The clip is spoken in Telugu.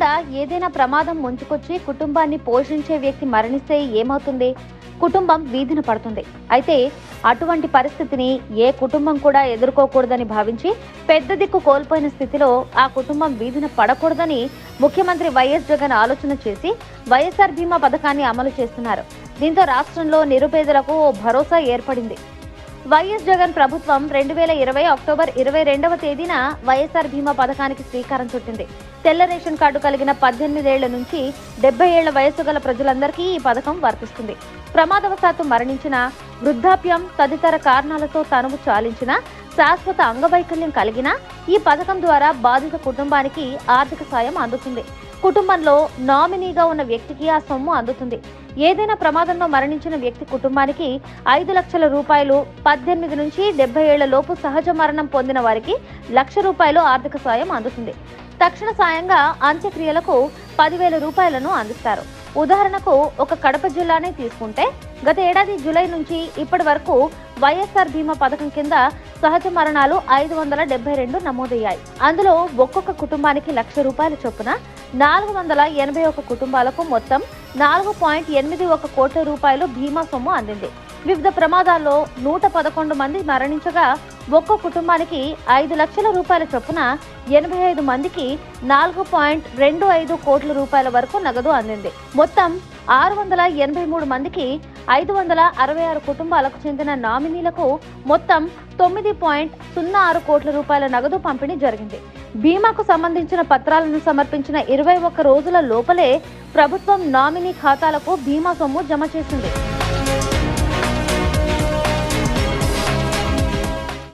కాకుండా ఏదైనా ప్రమాదం ముంచుకొచ్చి కుటుంబాన్ని పోషించే వ్యక్తి మరణిస్తే ఏమవుతుంది? కుటుంబం వీధిన పడుతుంది. అయితే అటువంటి పరిస్థితిని ఏ కుటుంబం కూడా ఎదుర్కోకూడదని భావించి పెద్ద దిక్కు కోల్పోయిన స్థితిలో ఆ కుటుంబం వీధిన పడకూడదని ముఖ్యమంత్రి వైఎస్ జగన్ ఆలోచన చేసి వైఎస్ఆర్ బీమా పథకాన్ని అమలు చేస్తున్నారు. దీంతో రాష్ట్రంలో నిరుపేదలకు ఓ భరోసా ఏర్పడింది. వైఎస్ జగన్ ప్రభుత్వం రెండు వేల ఇరవై అక్టోబర్ ఇరవై రెండవ తేదీన వైఎస్ఆర్ బీమా పథకానికి శ్రీకారం చుట్టింది. తెల్ల రేషన్ కార్డు కలిగిన పద్దెనిమిదేళ్ళ నుంచి డెబ్బై ఏళ్ళ వయసు గల ప్రజలందరికీ ఈ పథకం వర్తిస్తుంది. ప్రమాదవశాత్తు మరణించిన వృద్ధాప్యం తదితర కారణాలతో తనువు చాలించిన శాశ్వత అంగవైకల్యం కలిగిన ఈ పథకం ద్వారా బాధిత కుటుంబానికి ఆర్థిక సాయం అందుతుంది. కుటుంబంలో నామినీగా ఉన్న వ్యక్తికి ఆ సొమ్ము అందుతుంది. ఏదైనా ప్రమాదంలో మరణించిన వ్యక్తి కుటుంబానికి ఐదు లక్షల రూపాయలు పద్దెనిమిది నుంచి డెబ్బై ఏళ్ళ లోపు సహజ మరణం పొందిన వారికి లక్ష రూపాయలు ఆర్థిక సాయం అందుతుంది. తక్షణ సాయంగా అంత్యక్రియలకు పదివేల రూపాయలను అందిస్తారు. ఉదాహరణకు ఒక కడప జిల్లానే తీసుకుంటే గత ఏడాది జూలై నుంచి ఇప్పటి వరకు వైఎస్ఆర్ బీమా పథకం కింద సహజ మరణాలు ఐదు వందల డెబ్బై రెండు నమోదయ్యాయి. అందులో ఒక్కొక్క కుటుంబానికి లక్ష రూపాయల చొప్పున నాలుగు వందల ఎనభై ఒక కుటుంబాలకు మొత్తం నాలుగు పాయింట్ ఎనిమిది ఒక కోట్ల రూపాయలు బీమా సొమ్ము అందింది. వివిధ ప్రమాదాల్లో నూట పదకొండు మంది మరణించగా ఒక్కో కుటుంబానికి ఐదు లక్షల రూపాయల చొప్పున ఎనభై ఐదు మందికి నాలుగు పాయింట్ రెండు ఐదు కోట్ల రూపాయల వరకు నగదు అందింది. మొత్తం ఆరు వందల ఎనభై మూడు మందికి ఐదు వందల అరవై ఆరు కుటుంబాలకు చెందిన నామినీలకు మొత్తం తొమ్మిది పాయింట్ సున్నా ఆరు కోట్ల రూపాయల నగదు పంపిణీ జరిగింది. బీమాకు సంబంధించిన పత్రాలను సమర్పించిన ఇరవై ఒక్క రోజుల లోపలే ప్రభుత్వం నామినీ ఖాతాలకు బీమా సొమ్ము జమ చేసింది.